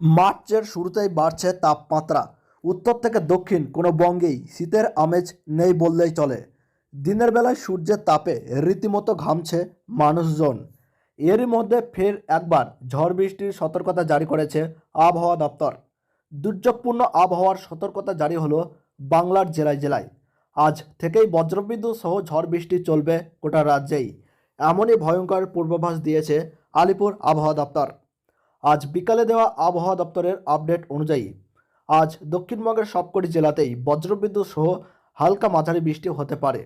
মার্চের শুরুতেই বাড়ছে তাপমাত্রা। উত্তর থেকে দক্ষিণ কোনো বঙ্গেই শীতের আমেজ নেই বললেই চলে। দিনের বেলায় সূর্যের তাপে রীতিমতো ঘামছে মানুষজন। এরই মধ্যে ফের একবার ঝড় বৃষ্টির সতর্কতা জারি করেছে আবহাওয়া দপ্তর। দুর্যোগপূর্ণ আবহাওয়ার সতর্কতা জারি হলো বাংলার জেলায় জেলায়। আজ থেকেই বজ্রবিদ্যুৎ সহ ঝড় বৃষ্টি চলবে গোটা রাজ্যেই। এমনই ভয়ঙ্কর পূর্বাভাস দিয়েছে আলিপুর আবহাওয়া দপ্তর। আজ বিকালে দেওয়া আবহাওয়া দপ্তরের আপডেট অনুযায়ী আজ দক্ষিণবঙ্গের সবকটি জেলাতেই বজ্রবিদ্যুৎ সহ হালকা মাঝারি বৃষ্টি হতে পারে।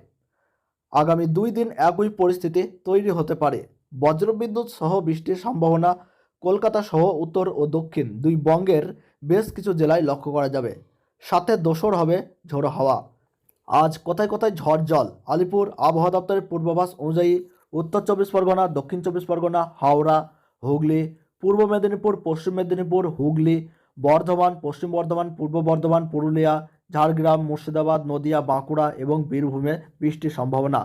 আগামী দুই দিন একই পরিস্থিতি তৈরি হতে পারে। বজ্রবিদ্যুৎ সহ বৃষ্টির সম্ভাবনা কলকাতা সহ উত্তর ও দক্ষিণ দুই বঙ্গের বেশ কিছু জেলায় লক্ষ্য করা যাবে। সাথে দোসর হবে ঝোড়ো হাওয়া। আজ কোথায় কোথায় ঝড় জল? আলিপুর আবহাওয়া দপ্তরের পূর্বাভাস অনুযায়ী উত্তর চব্বিশ পরগনা, দক্ষিণ চব্বিশ পরগনা, হাওড়া, হুগলি পূর্ব মেদিনীপুর, পশ্চিম মেদিনীপুর, হুগলি, বর্ধমান, পশ্চিম বর্ধমান, পূর্ব বর্ধমান, পুরুলিয়া, ঝাড়গ্রাম, মুর্শিদাবাদ, নদিয়া, বাঁকুড়া এবং বীরভূমে বৃষ্টির সম্ভাবনা।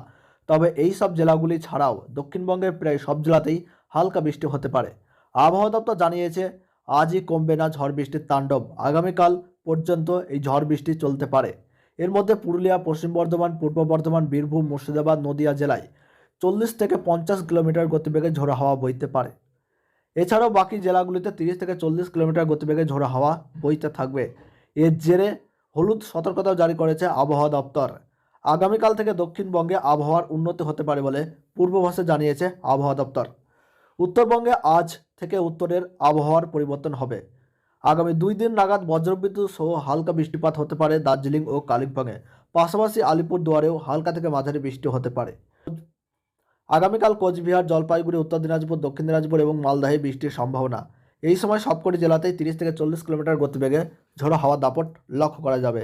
তবে এই সব জেলাগুলি ছাড়াও দক্ষিণবঙ্গের প্রায় সব জেলাতেই হালকা বৃষ্টি হতে পারে। আবহাওয়া দপ্তর জানিয়েছে, আজই কমবে না ঝড় বৃষ্টির তাণ্ডব। আগামীকাল পর্যন্ত এই ঝড় বৃষ্টি চলতে পারে। এর মধ্যে পুরুলিয়া, পশ্চিম বর্ধমান, পূর্ব বর্ধমান, বীরভূম, মুর্শিদাবাদ, নদিয়া জেলায় চল্লিশ থেকে পঞ্চাশ কিলোমিটার গতিবেগে ঝোড়ো হাওয়া বইতে পারে। এছাড়াও বাকি জেলাগুলিতে তিরিশ থেকে চল্লিশ কিলোমিটার গতিবেগে ঝোড়ো হাওয়া বইতে থাকবে। এর জেরে হলুদ সতর্কতা জারি করেছে আবহাওয়া দপ্তর। আগামীকাল থেকে দক্ষিণবঙ্গে আবহাওয়ার উন্নতি হতে পারে বলে পূর্বাভাসে জানিয়েছে আবহাওয়া দপ্তর। উত্তরবঙ্গে আজ থেকে উত্তরের আবহাওয়ার পরিবর্তন হবে। আগামী দুই দিন নাগাদ বজ্রবিদ্যুৎ সহ হালকা বৃষ্টিপাত হতে পারে দার্জিলিং ও কালিম্পংয়ে। পাশাপাশি আলিপুর দুয়ারেও হালকা থেকে মাঝারি বৃষ্টি হতে পারে। আগামীকাল কোচবিহার, জলপাইগুড়ি, উত্তর দিনাজপুর, দক্ষিণ দিনাজপুর এবং মালদাহে বৃষ্টির সম্ভাবনা। এই সময় সবকটি জেলাতেই তিরিশ থেকে চল্লিশ কিলোমিটার গতিবেগে ঝোড়ো হাওয়া দাপট লক্ষ্য করা যাবে।